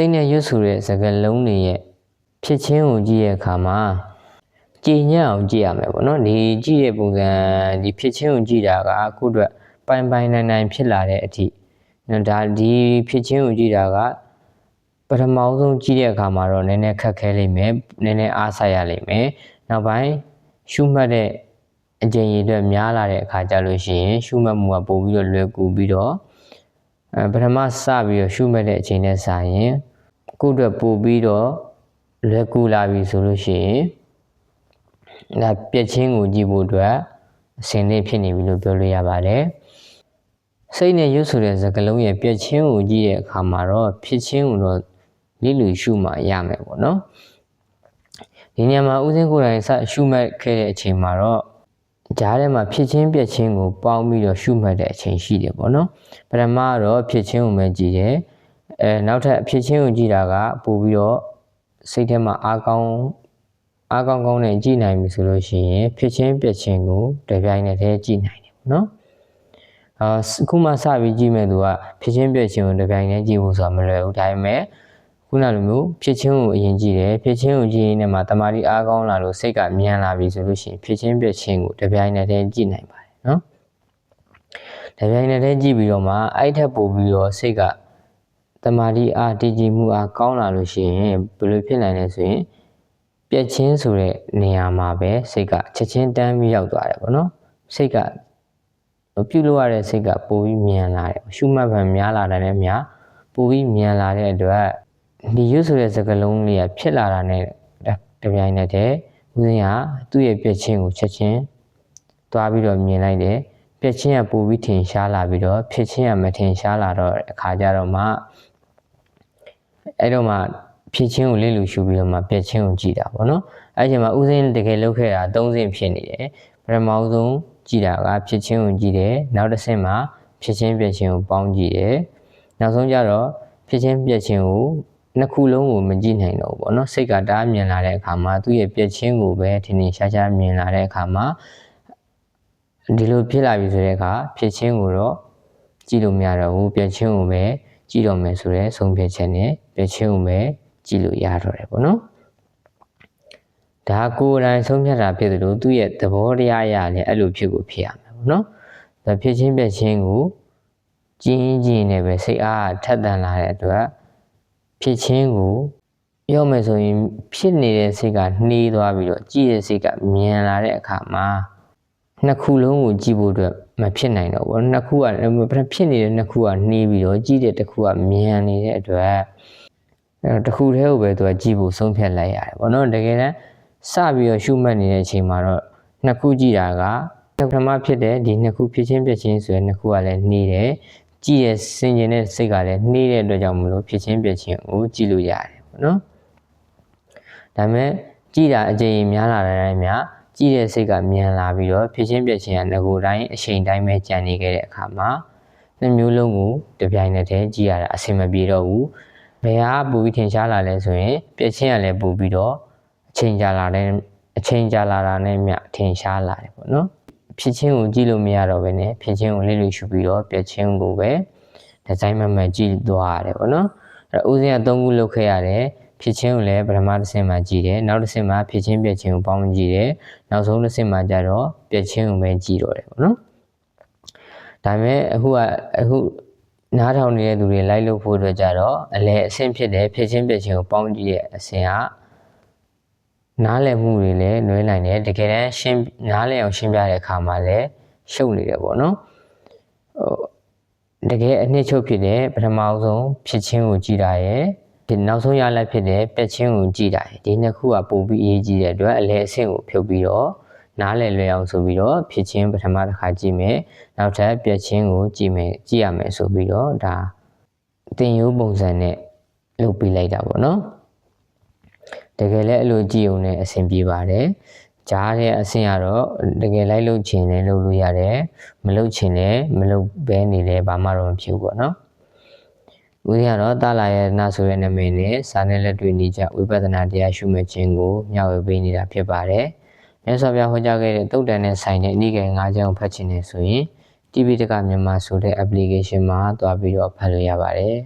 စိတ်နဲ့ရွတ်ဆိုတဲ့စကားလုံးတွေရဲ့ဖြစ်ချင်းကိုကြည့်တဲ့အခါမှာကြည်ညံ့အောင်ကြည့်ရမယ်ပေါ့နော်ဒီကြည့်တဲ့ပုံစံဒီဖြစ်ချင်းကိုကြည့်တာကအခုအတွက်ပိုင်ပိုင်နိုင်နိုင်ဖြစ်လာတဲ့အထိနော်ဒါဒီဖြစ်ချင်းကိုကြည့်တာကပထမဆုံးကြည့်တဲ့အခါမှာတော့နည်းနည်းခက်ခဲလိမ့်မယ်နည်းနည်းအားဆိုင်ရလိမ့်မယ်နောက်ပိုင်းရှုမှတ်တဲ့အကျင့်ရည်အတွက်များလာတဲ့အခါကျလို့ရှိရင်ရှုမှတ်မှုကပိုပြီးတော့လွယ်ကူပြီးတော့အဲပထမစပြီးတော့ရှုမှတ်တဲ့အချိန်နဲ့စာရင် ကိုယ့်အတွက်ပိုပြီးတော့လွယ်ကူလာပြီဆိုလို့ရှိရင်ဒါပြက်ချင်းကိုကြည့်ဖို့အတွက်အစင်လေးဖြစ်နေပြီလို့ပြောလို့ရပါတယ်စိတ်နဲ့ရွတ်ဆိုတဲ့စကားလုံးရဲ့ပြက်ချင်းကိုကြည့်တဲ့အခါမှာတော့ဖြစ်ချင်းကိုတော့လိလူရှုမှရမယ်ပေါ့နော်ဒီညမှာဦးစင်းကိုယ်တိုင်စရှုမှတ်ခဲ့တဲ့အချိန်မှာတော့ကြားထဲမှာဖြစ်ချင်းပြက်ချင်းကိုပေါင်းပြီးတော့ရှုမှတ်တဲ့အချိန်ရှိတယ်ပေါ့နော်ပထမကတော့ဖြစ်ချင်းကိုပဲကြည့်တယ် အဲနောက်ထပ်ဖြစ်ချင်းကိုကြည့်တာကပို့ပြီးတော့စိတ်ထဲမှာအားကောင်းအားကောင်းကောင်းနဲ့ကြည့်နိုင်ပြီဆိုလို့ရှိရင်ဖြစ်ချင်းပြက်ချင်းကိုတပြိုင်နက်တည်းကြည့်နိုင်တယ်ပေါ့နော်အာအခုမှစပြီးကြည့်မဲ့သူကဖြစ်ချင်းပြက်ချင်းကိုတပြိုင်တည်းကြည့်ဖို့ဆိုတာမလွယ်ဘူးဒါပေမဲ့ခုနလိုမျိုးဖြစ်ချင်းကိုအရင်ကြည့်တယ်ဖြစ်ချင်းကိုကြည့်ရင်းနဲ့မှတမာတိအားကောင်းလာလို့စိတ်ကမြန်လာပြီဆိုလို့ရှိရင်ဖြစ်ချင်းပြက်ချင်းကိုတပြိုင်နက်တည်းကြည့်နိုင်ပါတယ်နော်တပြိုင်နက်တည်းကြည့်ပြီးတော့မှအဲ့ထက်ပိုပြီးတော့စိတ်က တမာတိအားတည်ကြည်မှုအားကောင်းလာလို့ရှိရင်ဘယ်လိုဖြစ်နိုင်လဲဆိုရင်ပြက်ချင်းဆိုတဲ့နေရာမှာပဲစိတ်ကချက်ချင်းတန်းပြီးရောက်သွားတယ်ပေါ့နော်စိတ်ကပြုတ်လို့ရတဲ့စိတ်ကပိုပြီးမြန်လာတယ်ရှုမှတ်ဗံများလာတယ်လည်းများပိုပြီးမြန်လာတဲ့အတွက်ဒီရွတ်ဆိုတဲ့စကားလုံးလေးကဖြစ်လာတာနဲ့တပြိုင်နက်တည်းဦးဇင်းကသူ့ရဲ့ပြက်ချင်းကိုချက်ချင်းသွားပြီးတော့မြင်လိုက်တယ်ပြက်ချင်းကပိုပြီးထင်ရှားလာပြီးတော့ဖြစ်ချင်းကမထင်ရှားလာတော့အခါကြတော့မှ အဲ့တော့မှဖြစ်ချင်းကိုလေးလူရှုပြီးတော့မှပြက်ချင်းကိုကြည့်တာပေါ့နော်အဲ့ချိန်မှာဦးစင်းတကယ်လုပ်ခဲ့တာ၃ဆင့်ဖြစ်နေတယ်ပထမဆုံးကြည့်တာကဖြစ်ချင်းကိုကြည့်တယ်နောက်တစ်ဆင့်မှာဖြစ်ချင်းပြက်ချင်းကိုပေါင်းကြည့်တယ်နောက်ဆုံးကျတော့ဖြစ်ချင်းပြက်ချင်းကိုနှစ်ခုလုံးကိုမကြည့်နိုင်တော့ဘူးပေါ့နော်စိတ်ကတအားမြင်လာတဲ့အခါမှာသူ့ရဲ့ပြက်ချင်းကိုပဲထင်ထင်ရှားရှားမြင်လာတဲ့အခါမှာဒီလိုဖြစ်လာပြီဆိုတဲ့အခါဖြစ်ချင်းကိုတော့ကြည့်လို့မရတော့ဘူးပြက်ချင်းကိုပဲ ကြည့်တော့မယ်ဆိုတဲ့ဆုံးဖြတ်ချက်နဲ့ပြက်ချင်းကိုပဲကြည့်လို့ရတော့တယ်ပေါ့နော်ဒါကိုယ်တိုင်ဆုံးဖြတ်တာဖြစ်တယ်လို့သူ့ရဲ့သဘောတရားအရလည်းအဲ့လိုဖြစ်ကိုဖြစ်ရမယ်ပေါ့နော်ဒါဖြစ်ချင်းပြက်ချင်းကိုကျင်းကျင်းနဲ့ပဲစိတ်အားထက်သန်လာတဲ့အတွက်ဖြစ်ချင်းကိုပြောမယ်ဆိုရင်ဖြစ်နေတဲ့စိတ်ကနှေးသွားပြီးတော့ကြည့်တဲ့စိတ်ကမြန်လာတဲ့အခါမှာ နှစ်ခုလုံးကိုကြည့်ဖို့အတွက်မဖြစ်နိုင်တော့ဘူးနှစ်ခုကဖြစ်နေတဲ့နှစ်ခုကနှေးပြီးတော့ကြည့်တဲ့တစ်ခုကမြန်နေတဲ့အတွက်အဲတစ်ခုတည်းကိုပဲသူကကြည့်ဖို့ဆုံးဖြတ်လိုက်ရတယ်ဘောနော်တကယ်တမ်းစပြီးတော့ရှုမှတ်နေတဲ့အချိန်မှာတော့နှစ်ခုကြည့်တာကပထမဖြစ်တဲ့ဒီနှစ်ခုဖြစ်ချင်းပြချင်းဆိုရယ်နှစ်ခုကလည်းနှေးတယ်ကြည့်ရစင်ကျင်တဲ့စိတ်ကလည်းနှေးတဲ့အတွက်ကြောင့်မလို့ဖြစ်ချင်းပြချင်းကိုကြည့်လို့ရတယ်ပေါ့နော်ဒါပေမဲ့ကြည့်တာအကြိမ်များလာတဲ့များ ကြည့်တဲ့စိတ်ကမြန်လာပြီးတော့ဖြစ်ချင်းပြချင်းကငကိုတိုင်းအချိန်တိုင်းပဲကြံနေခဲ့တဲ့အခါမှာနှစ်မျိုးလုံးကိုတပြိုင်နက်တည်းကြည့်ရတာအဆင်မပြေတော့ဘူးဘယ်ဟာပူပြီးထင်ရှားလာလဲဆိုရင်ပြချင်းကလည်းပူပြီးတော့အချိန်ကြာလာတဲ့အချိန်ကြာလာတာနဲ့မြထင်ရှားလာတယ်ပေါ့နော်ဖြစ်ချင်းကိုကြည့်လို့မရတော့ဘဲနဲ့ဖြစ်ချင်းကိုလေးလေးရှုပြီးတော့ပြက်ချင်းကိုပဲဒီဇိုင်းမမှန်ကြည့်သွားရတယ်ပေါ့နော်အဲ့တော့ဦးစင်းက၃ခုလုပ်ခဲ့ရတယ် ဖြစ်ချင်းကိုလည်းပထမတစ်ဆင့်မှာကြည့်တယ်နောက်တစ်ဆင့်မှာဖြစ်ချင်းပြက်ချင်းကိုပေါင်းကြည့်တယ်နောက်ဆုံးတစ်ဆင့်မှာကျတော့ပြက်ချင်းကိုပဲကြည့်တော့တယ်ပေါ့နော်ဒါပေမဲ့အခုကအခုနားထောင်နေတဲ့သူတွေလိုက်လို့ဖို့အတွက်ကြတော့အလဲအဆင့်ဖြစ်တယ်ဖြစ်ချင်းပြက်ချင်းကိုပေါင်းကြည့်တဲ့အဆင့်ကနားလည်မှုတွေလည်းနှွေးနိုင်တယ်တကယ်တမ်းရှင်းနားလည်အောင်ရှင်းပြတဲ့အခါမှာလည်းရှုပ်နေတယ်ပေါ့နော်ဟိုတကယ်အနှစ်ချုပ်ဖြစ်တဲ့ပထမဆုံးဖြစ်ချင်းကိုကြည်တာရယ် ဒီနောက်ဆုံးရလိုက်ဖြစ်တဲ့ပက်ချင်းကိုကြည်တာရယ်ဒီနှစ်ခုကပိုပြီးအရေးကြီးတဲ့အတွက်အလဲအဆင့်ကိုဖြုတ်ပြီးတော့နားလည်လွယ်အောင်ဆိုပြီးတော့ဖြစ်ချင်းပထမတစ်ခါကြည့်မယ်နောက်ထပ်ပြက်ချင်းကိုကြည့်မယ်ကြည့်ရမယ်ဆိုပြီးတော့ဒါတင်ရိုးပုံစံနဲ့လုပ်ပေးလိုက်တာပေါ့နော်တကယ်လည်းအဲ့လိုကြည့်ုံနဲ့အဆင်ပြေပါတယ်ကြားတဲ့အဆင့်ကတော့တကယ်လိုက်လုပ်ချင်လည်းလုပ်လို့ရတယ်မလုပ်ချင်လည်းမလုပ်ဘဲနေလည်းဘာမှတော့မဖြစ်ဘူးပေါ့နော် ဦးဇင်းကတော့တာလာရဲ့နာဆိုတဲ့နာမည်နဲ့စာနဲ့လက်တွေ့နေကြဝိပဿနာတရားရှုမှတ်ခြင်းကိုမျှဝေပေးနေတာဖြစ်ပါတယ်မြတ်စွာဘုရားဟောကြားခဲ့တဲ့တုတ်တန်နဲ့ဆိုင်တဲ့အနည်းငယ်၅ချမ်းကိုဖတ်ချင်နေဆိုရင် TV တကမြန်မာဆိုတဲ့ application မှာတွားပြီးတော့ဖတ်လို့ရပါတယ်